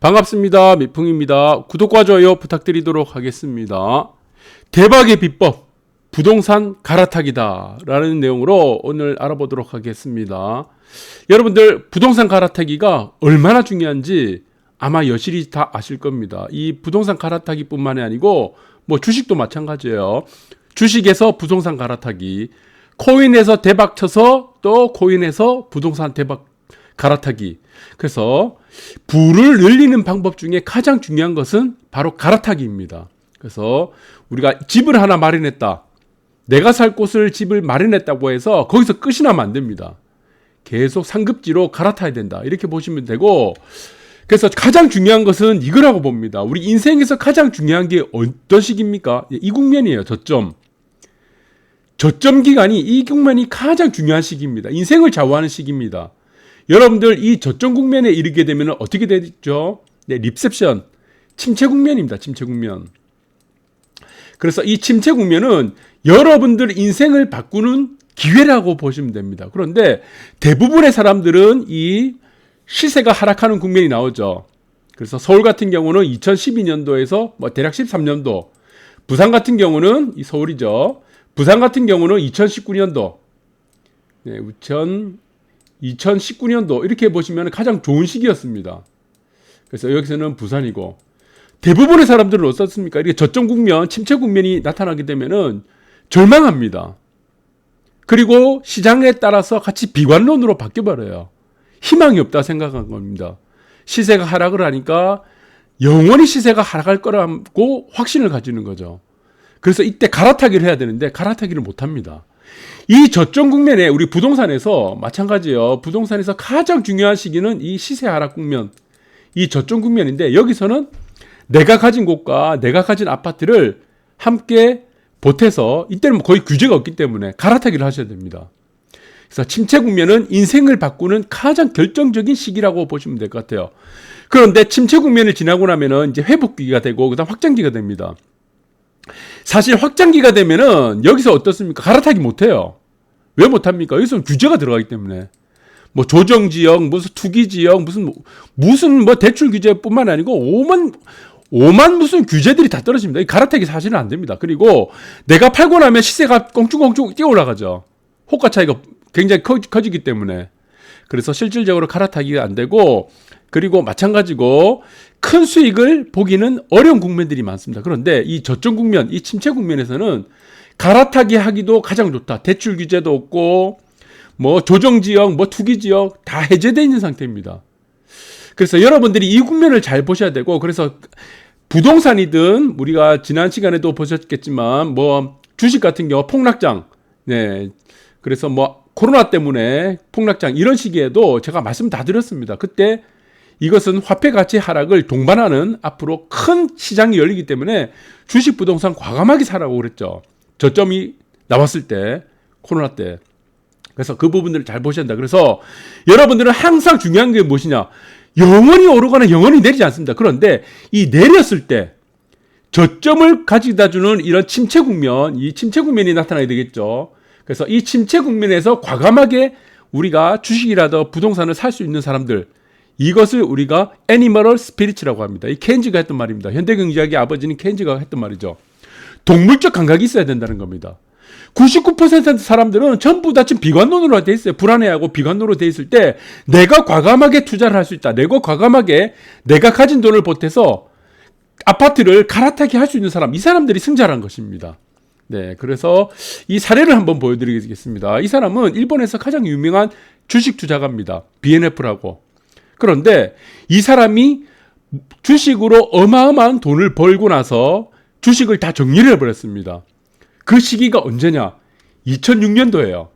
반갑습니다. 미풍입니다. 구독과 좋아요 부탁드리도록 하겠습니다. 대박의 비법, 부동산 갈아타기다. 라는 내용으로 오늘 알아보도록 하겠습니다. 여러분들, 부동산 갈아타기가 얼마나 중요한지 아마 여실히 다 아실 겁니다. 이 부동산 갈아타기 뿐만이 아니고, 뭐 주식도 마찬가지예요. 주식에서 부동산 갈아타기, 코인에서 대박 쳐서 또 코인에서 부동산 대박 갈아타기. 그래서 부를 늘리는 방법 중에 가장 중요한 것은 바로 갈아타기입니다. 그래서 우리가 집을 하나 마련했다. 내가 살 곳을 집을 마련했다고 해서 거기서 끝이 나면 안 됩니다. 계속 상급지로 갈아타야 된다. 이렇게 보시면 되고 그래서 가장 중요한 것은 이거라고 봅니다. 우리 인생에서 가장 중요한 게 어떤 시기입니까? 이 국면이에요. 저점. 저점 기간이 이 국면이 가장 중요한 시기입니다. 인생을 좌우하는 시기입니다. 여러분들 이 저점 국면에 이르게 되면 어떻게 되죠? 네, 립셉션. 침체 국면입니다. 침체 국면. 그래서 이 침체 국면은 여러분들 인생을 바꾸는 기회라고 보시면 됩니다. 그런데 대부분의 사람들은 이 시세가 하락하는 국면이 나오죠. 그래서 서울 같은 경우는 2012년도에서 뭐 대략 13년도, 부산 같은 경우는 이 서울이죠. 부산 같은 경우는 2019년도, 네, 2000 2019년도 이렇게 보시면 가장 좋은 시기였습니다. 그래서 여기서는 부산이고 대부분의 사람들은 어떻습니까? 이렇게 저점 국면, 침체 국면이 나타나게 되면은 절망합니다. 그리고 시장에 따라서 같이 비관론으로 바뀌어버려요. 희망이 없다 생각한 겁니다. 시세가 하락을 하니까 영원히 시세가 하락할 거라고 확신을 가지는 거죠. 그래서 이때 갈아타기를 해야 되는데 갈아타기를 못 합니다. 이 저점 국면에 우리 부동산에서 마찬가지예요. 부동산에서 가장 중요한 시기는 이 시세 하락 국면, 이 저점 국면인데 여기서는 내가 가진 곳과 내가 가진 아파트를 함께 보태서 이때는 뭐 거의 규제가 없기 때문에 갈아타기를 하셔야 됩니다. 그래서 침체 국면은 인생을 바꾸는 가장 결정적인 시기라고 보시면 될 것 같아요. 그런데 침체 국면을 지나고 나면은 이제 회복기가 되고 그다음 확장기가 됩니다. 사실 확장기가 되면은 여기서 어떻습니까? 갈아타기 못해요. 왜 못합니까? 여기서 규제가 들어가기 때문에. 뭐 조정 지역, 무슨 투기 지역, 무슨 무슨 뭐 대출 규제뿐만 아니고 오만 오만 무슨 규제들이 다 떨어집니다. 이 갈아타기 사실은 안 됩니다. 그리고 내가 팔고 나면 시세가 꽁충꽁충 뛰어 올라가죠. 호가 차이가 굉장히 커, 커지기 때문에. 그래서 실질적으로 갈아타기가 안 되고 그리고 마찬가지고 큰 수익을 보기는 어려운 국면들이 많습니다. 그런데 이 저점 국면, 이 침체 국면에서는 갈아타기 하기도 가장 좋다. 대출 규제도 없고 뭐 조정 지역, 뭐 투기 지역 다 해제되어 있는 상태입니다. 그래서 여러분들이 이 국면을 잘 보셔야 되고 그래서 부동산이든 우리가 지난 시간에도 보셨겠지만 뭐 주식 같은 경우 폭락장 네. 그래서 뭐 코로나 때문에 폭락장 이런 시기에도 제가 말씀 다 드렸습니다. 그때 이것은 화폐 가치 하락을 동반하는 앞으로 큰 시장이 열리기 때문에 주식 부동산 과감하게 사라고 그랬죠. 저점이 나왔을 때 코로나 때. 그래서 그 부분들을 잘 보셔야 한다. 그래서 여러분들은 항상 중요한 게 무엇이냐? 영원히 오르거나 영원히 내리지 않습니다. 그런데 이 내렸을 때 저점을 가져다 주는 이런 침체 국면, 이 침체 국면이 나타나야 되겠죠. 그래서 이 침체 국면에서 과감하게 우리가 주식이라도 부동산을 살 수 있는 사람들, 이것을 우리가 애니멀 스피리츠라고 합니다. 이 켄지가 했던 말입니다. 현대경제학의 아버지는 켄지가 했던 말이죠. 동물적 감각이 있어야 된다는 겁니다. 99% 사람들은 전부 다 지금 비관론으로 돼 있어요. 불안해하고 비관론으로 돼 있을 때 내가 과감하게 투자를 할 수 있다. 내가 과감하게 내가 가진 돈을 보태서 아파트를 갈아타게 할수 있는 사람, 이 사람들이 승자란 것입니다. 네, 그래서 이 사례를 한번 보여드리겠습니다. 이 사람은 일본에서 가장 유명한 주식 투자가입니다. BNF라고. 그런데 이 사람이 주식으로 어마어마한 돈을 벌고 나서 주식을 다 정리를 해버렸습니다. 그 시기가 언제냐? 2006년도예요.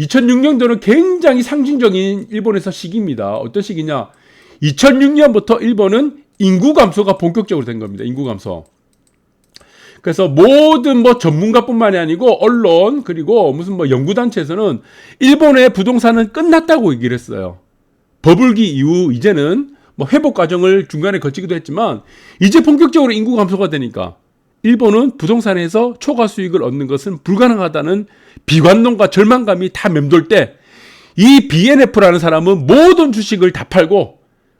2006년도는 굉장히 상징적인 일본에서 시기입니다. 어떤 시기냐? 2006년부터 일본은 인구 감소가 본격적으로 된 겁니다. 인구 감소. 그래서 모든 뭐 전문가뿐만이 아니고 언론 그리고 무슨 뭐 연구단체에서는 일본의 부동산은 끝났다고 얘기를 했어요. 버블기 이후 이제는 뭐 회복 과정을 중간에 거치기도 했지만 이제 본격적으로 인구 감소가 되니까 일본은 부동산에서 초과 수익을 얻는 것은 불가능하다는 비관론과 절망감이 다 맴돌 때 이 BNF라는 사람은 모든 주식을 다 팔고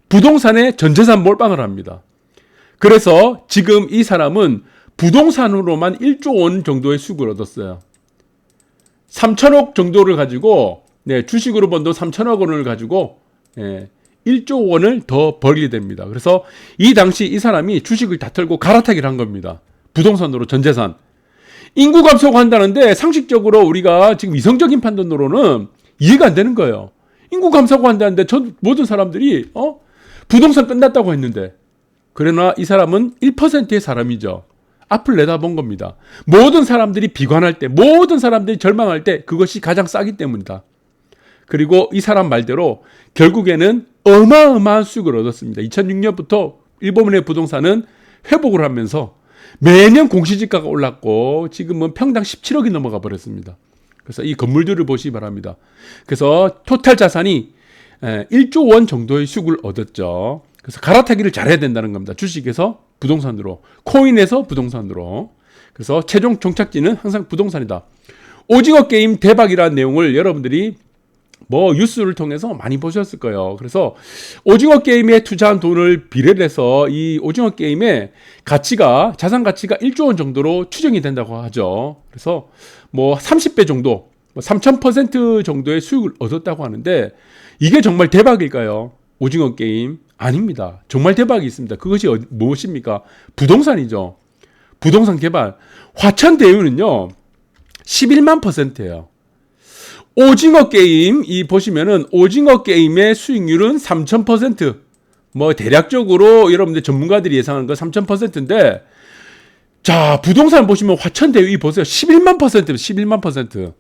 부동산에 전 재산 몰빵을 합니다. 그래서 지금 이 사람은 부동산으로만 1조 원 정도의 수익을 얻었어요. 3천억 정도를 가지고 네, 주식으로 번 돈 3천억 원을 가지고 예, 1조 원을 더 벌게 됩니다. 그래서 이 당시 이 사람이 주식을 다 털고 갈아타기를 한 겁니다. 부동산으로 전 재산. 인구 감소가 한다는데 상식적으로 우리가 지금 이성적인 판단으로는 이해가 안 되는 거예요. 인구 감소가 한다는데 전 모든 사람들이 어 부동산 끝났다고 했는데 그러나 이 사람은 1%의 사람이죠. 앞을 내다본 겁니다. 모든 사람들이 비관할 때, 모든 사람들이 절망할 때 그것이 가장 싸기 때문이다. 그리고 이 사람 말대로 결국에는 어마어마한 수익을 얻었습니다. 2006년부터 일본의 부동산은 회복을 하면서 매년 공시지가가 올랐고 지금은 평당 17억이 넘어가 버렸습니다. 그래서 이 건물들을 보시기 바랍니다. 그래서 토탈 자산이 1조 원 정도의 수익을 얻었죠. 그래서 갈아타기를 잘해야 된다는 겁니다. 주식에서 부동산으로, 코인에서 부동산으로. 그래서 최종 종착지는 항상 부동산이다. 오징어 게임 대박이라는 내용을 여러분들이 뭐 뉴스를 통해서 많이 보셨을 거예요. 그래서 오징어 게임에 투자한 돈을 비례를 해서 이 오징어 게임의 가치가 자산 가치가 1조 원 정도로 추정이 된다고 하죠. 그래서 뭐 30배 정도, 뭐 3,000% 정도의 수익을 얻었다고 하는데 이게 정말 대박일까요? 오징어 게임 아닙니다. 정말 대박이 있습니다. 그것이 어, 무엇입니까? 부동산이죠. 부동산 개발. 화천 대유는요. 11만 퍼센트예요. 오징어 게임 이 보시면은 오징어 게임의 수익률은 3,000%. 뭐 대략적으로 여러분들 전문가들이 예상하는 거 3,000%인데 자, 부동산 보시면 화천 대유 이 보세요. 11만 퍼센트, 11만 퍼센트.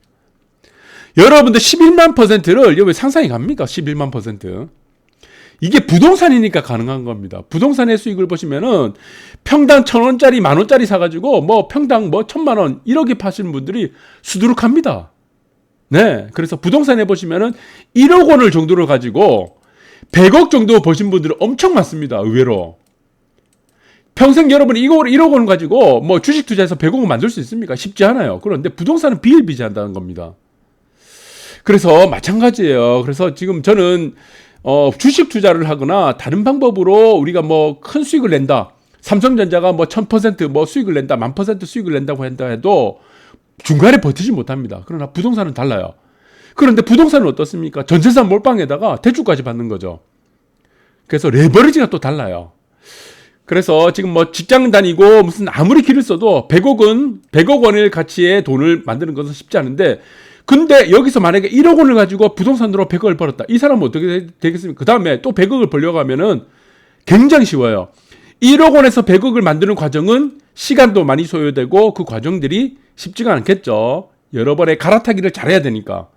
여러분들 11만 퍼센트를 여기 상상이 갑니까? 11만 퍼센트. 이게 부동산이니까 가능한 겁니다. 부동산의 수익을 보시면은 평당 천 원짜리 만 원짜리 사가지고 뭐 평당 뭐 천만 원 이렇게 파시는 분들이 수두룩합니다. 네. 그래서 부동산에 보시면은 1억 원을 정도를 가지고 100억 정도 버신 분들은 엄청 많습니다. 의외로. 평생 여러분이 이거 1억 원 가지고 뭐 주식 투자해서 100억을 만들 수 있습니까? 쉽지 않아요. 그런데 부동산은 비일비재한다는 겁니다. 그래서 마찬가지예요. 그래서 지금 저는 어, 주식 투자를 하거나 다른 방법으로 우리가 뭐 큰 수익을 낸다. 삼성전자가 뭐 1000%뭐 뭐 수익을 낸다. 만 퍼센트 수익을 낸다고 한다 해도 중간에 버티지 못합니다. 그러나 부동산은 달라요. 그런데 부동산은 어떻습니까? 전재산 몰빵에다가 대출까지 받는 거죠. 그래서 레버리지가 또 달라요. 그래서 지금 뭐 직장 다니고 무슨 아무리 길을 써도 100억은 100억 원의 가치의 돈을 만드는 것은 쉽지 않은데 근데 여기서 만약에 1억 원을 가지고 부동산으로 100억을 벌었다. 이 사람은 어떻게 되겠습니까? 그 다음에 또 100억을 벌려고 하면은 굉장히 쉬워요. 1억 원에서 100억을 만드는 과정은 시간도 많이 소요되고 그 과정들이 쉽지가 않겠죠. 여러 번의 갈아타기를 잘해야 되니까.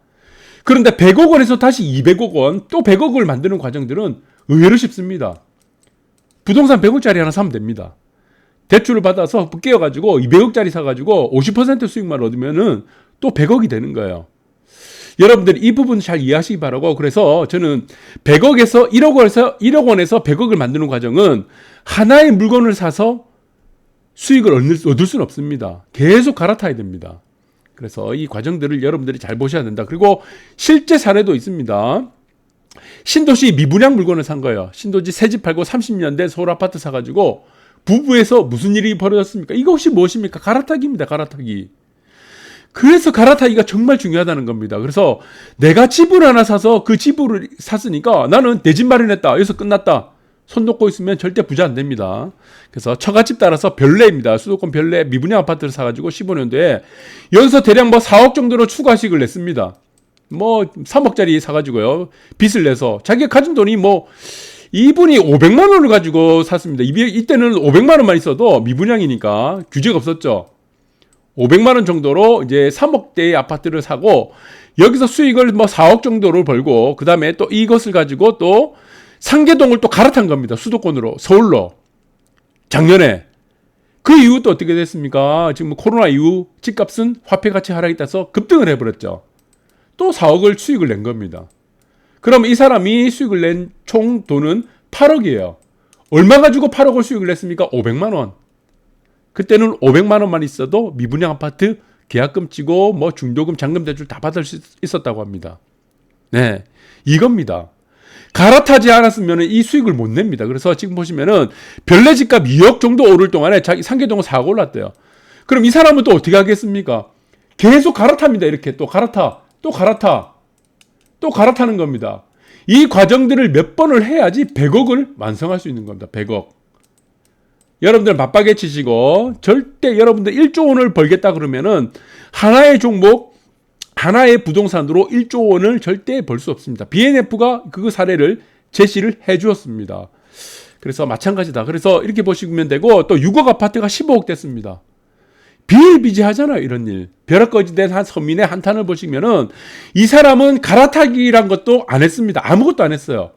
그런데 100억 원에서 다시 200억 원, 또 100억을 만드는 과정들은 의외로 쉽습니다. 부동산 100억짜리 하나 사면 됩니다. 대출을 받아서 깨어가지고 200억짜리 사가지고 50% 수익만 얻으면은 또 100억이 되는 거예요. 여러분들 이 부분 잘 이해하시기 바라고 그래서 저는 100억에서 1억 원에서 1억 원에서 100억을 만드는 과정은 하나의 물건을 사서 수익을 얻을, 수는 없습니다. 계속 갈아타야 됩니다. 그래서 이 과정들을 여러분들이 잘 보셔야 된다. 그리고 실제 사례도 있습니다. 신도시 미분양 물건을 산 거예요. 신도시 새 집 팔고 30년 된 서울 아파트 사가지고 부부에서 무슨 일이 벌어졌습니까? 이것이 무엇입니까? 갈아타기입니다. 갈아타기. 그래서 갈아타기가 정말 중요하다는 겁니다. 그래서 내가 집을 하나 사서 그 집을 샀으니까 나는 내 집 마련했다. 여기서 끝났다. 손 놓고 있으면 절대 부자 안 됩니다. 그래서 처갓집 따라서 별내입니다. 수도권 별내 미분양 아파트를 사가지고 15년도에 연서 대략 뭐 4억 정도로 추가식을 냈습니다. 뭐 3억짜리 사가지고요. 빚을 내서 자기가 가진 돈이 뭐 이분이 500만 원을 가지고 샀습니다. 이때는 500만 원만 있어도 미분양이니까 규제가 없었죠. 500만 원 정도로 이제 3억대의 아파트를 사고 여기서 수익을 뭐 4억 정도를 벌고 그다음에 또 이것을 가지고 또 상계동을 또 갈아탄 겁니다. 수도권으로 서울로 작년에 그 이후 또 어떻게 됐습니까? 지금 코로나 이후 집값은 화폐 가치 하락이 따서 급등을 해버렸죠. 또 4억을 수익을 낸 겁니다. 그럼 이 사람이 수익을 낸 총 돈은 8억이에요. 얼마 가지고 8억을 수익을 냈습니까? 500만 원. 그때는 500만 원만 있어도 미분양 아파트 계약금 치고 뭐 중도금, 잔금 대출 다 받을 수 있었다고 합니다. 네. 이겁니다. 갈아타지 않았으면 이 수익을 못 냅니다. 그래서 지금 보시면은 별내 집값 2억 정도 오를 동안에 자기 상계동은 4가 올랐대요. 그럼 이 사람은 또 어떻게 하겠습니까? 계속 갈아탑니다. 이렇게 또 갈아타, 또 갈아타, 또 갈아타는 겁니다. 이 과정들을 몇 번을 해야지 100억을 완성할 수 있는 겁니다. 100억. 여러분들 맞박에 치시고 절대 여러분들 1조 원을 벌겠다 그러면은 하나의 종목 하나의 부동산으로 1조 원을 절대 벌 수 없습니다. BNF가 그 사례를 제시를 해 주었습니다. 그래서 마찬가지다. 그래서 이렇게 보시면 되고 또 6억 아파트가 15억 됐습니다. 비일비재하잖아요, 이런 일. 벼락거지 된 한 서민의 한탄을 보시면은 이 사람은 갈아타기란 것도 안 했습니다. 아무것도 안 했어요.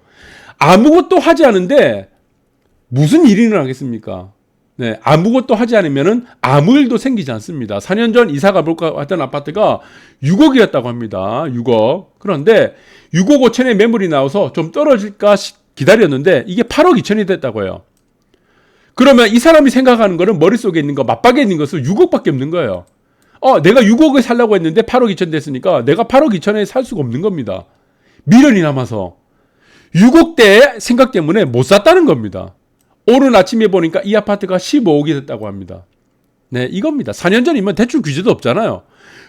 아무것도 하지 않은데 무슨 일이 일어나겠습니까? 네, 아무것도 하지 않으면은 아무 일도 생기지 않습니다. 4년 전 이사 가 볼까 왔던 아파트가 6억이었다고 합니다. 6억. 그런데 6억 5천에 매물이 나와서 좀 떨어질까 시- 기다렸는데 이게 8억 2천이 됐다고 해요. 그러면 이 사람이 생각하는 거는 머릿속에 있는 거, 맞박에 있는 것은 6억밖에 없는 거예요. 어, 내가 6억을 살라고 했는데 8억 2천 됐으니까 내가 8억 2천에 살 수가 없는 겁니다. 미련이 남아서. 6억대 생각 때문에 못 샀다는 겁니다. 오늘 아침에 보니까 이 아파트가 15억이 됐다고 합니다. 네, 이겁니다. 4년 전이면 대출 규제도 없잖아요.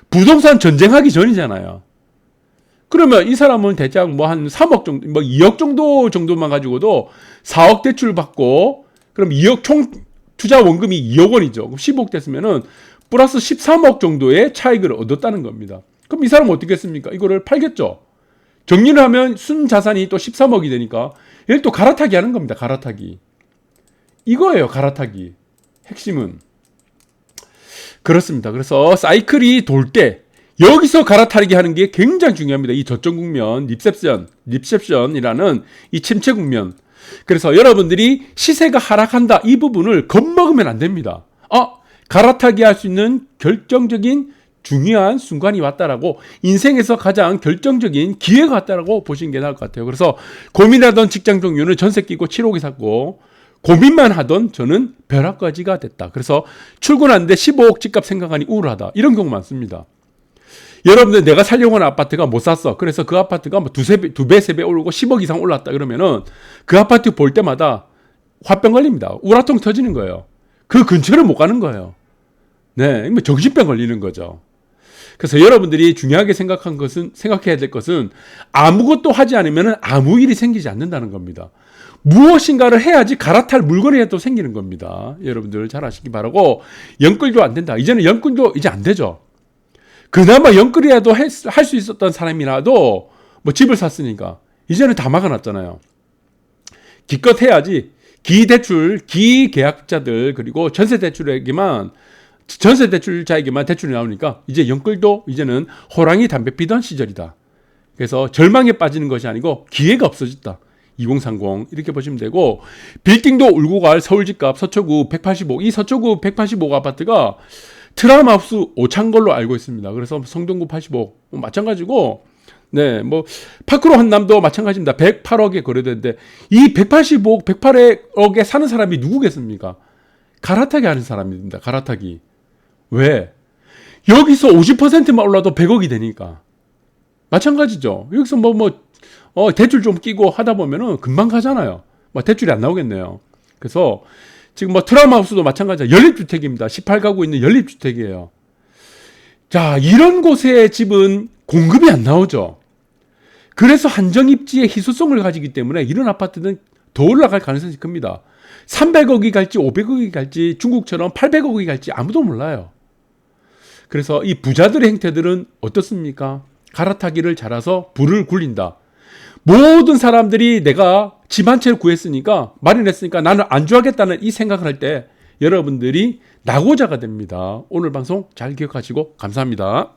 부동산 전쟁하기 전이잖아요. 그러면 이 사람은 대략 뭐 한 3억 정도, 뭐 2억 정도 정도만 가지고도 4억 대출 받고 그럼 2억 총 투자 원금이 2억 원이죠. 그럼 15억 됐으면은 플러스 13억 정도의 차익을 얻었다는 겁니다. 그럼 이 사람은 어떻게 했습니까? 이거를 팔겠죠. 정리를 하면 순 자산이 또 13억이 되니까 얘를 또 갈아타기 하는 겁니다. 갈아타기. 이거예요. 갈아타기. 핵심은. 그렇습니다. 그래서 사이클이 돌 때 여기서 갈아타기 하는 게 굉장히 중요합니다. 이 저점 국면, 립셉션, 립셉션이라는 이 침체 국면. 그래서 여러분들이 시세가 하락한다 이 부분을 겁먹으면 안 됩니다. 아, 갈아타기 할 수 있는 결정적인 중요한 순간이 왔다라고 인생에서 가장 결정적인 기회가 왔다라고 보시는 게 나을 것 같아요. 그래서 고민하던 직장 종류는 전세 끼고 7억에 샀고 고민만 하던 저는 벼락까지가 됐다. 그래서 출근하는데 15억 집값 생각하니 우울하다. 이런 경우 많습니다. 여러분들 내가 살려고 하는 아파트가 못 샀어. 그래서 그 아파트가 뭐 두세 배, 두 배, 세 배 오르고 10억 이상 올랐다. 그러면은 그 아파트 볼 때마다 화병 걸립니다. 우라통 터지는 거예요. 그 근처를 못 가는 거예요. 네, 뭐 정신병 걸리는 거죠. 그래서 여러분들이 중요하게 생각한 것은 생각해야 될 것은 아무것도 하지 않으면 아무 일이 생기지 않는다는 겁니다. 무엇인가를 해야지 갈아탈 물건이 또 생기는 겁니다. 여러분들 잘 아시기 바라고 연끌도 안 된다. 이제는 연끌도 이제 안 되죠. 그나마 연끌이라도 할 수 있었던 사람이라도 뭐 집을 샀으니까 이제는 다 막아놨잖아요. 기껏 해야지 기대출, 기계약자들 그리고 전세 대출에게만 전세 대출자에게만 대출이 나오니까 이제 연끌도 이제는 호랑이 담배 피던 시절이다. 그래서 절망에 빠지는 것이 아니고 기회가 없어졌다. 2030 이렇게 보시면 되고 빌딩도 울고 갈 서울 집값 서초구 185. 이 서초구 185 아파트가 트라우마 하우스 오찬 걸로 알고 있습니다. 그래서 성동구 85뭐 마찬가지고 네, 뭐 파크로 한남도 마찬가지입니다. 108억에 거래되는데 이 185억, 108억에 사는 사람이 누구겠습니까? 갈아타기 하는 사람입니다. 갈아타기. 왜? 여기서 50%만 올라도 100억이 되니까. 마찬가지죠. 여기서 뭐, 뭐, 어, 대출 좀 끼고 하다 보면은 금방 가잖아요. 뭐, 대출이 안 나오겠네요. 그래서 지금 뭐 트라우마 하우스도 마찬가지야. 연립주택입니다. 18가구 있는 연립주택이에요. 자, 이런 곳에 집은 공급이 안 나오죠. 그래서 한정입지의 희소성을 가지기 때문에 이런 아파트는 더 올라갈 가능성이 큽니다. 300억이 갈지 500억이 갈지 중국처럼 800억이 갈지 아무도 몰라요. 그래서 이 부자들의 행태들은 어떻습니까? 갈아타기를 잘해서 불을 굴린다. 모든 사람들이 내가 집 한 채를 구했으니까 마련했으니까 나는 안주하겠다는 이 생각을 할 때 여러분들이 낙오자가 됩니다. 오늘 방송 잘 기억하시고 감사합니다.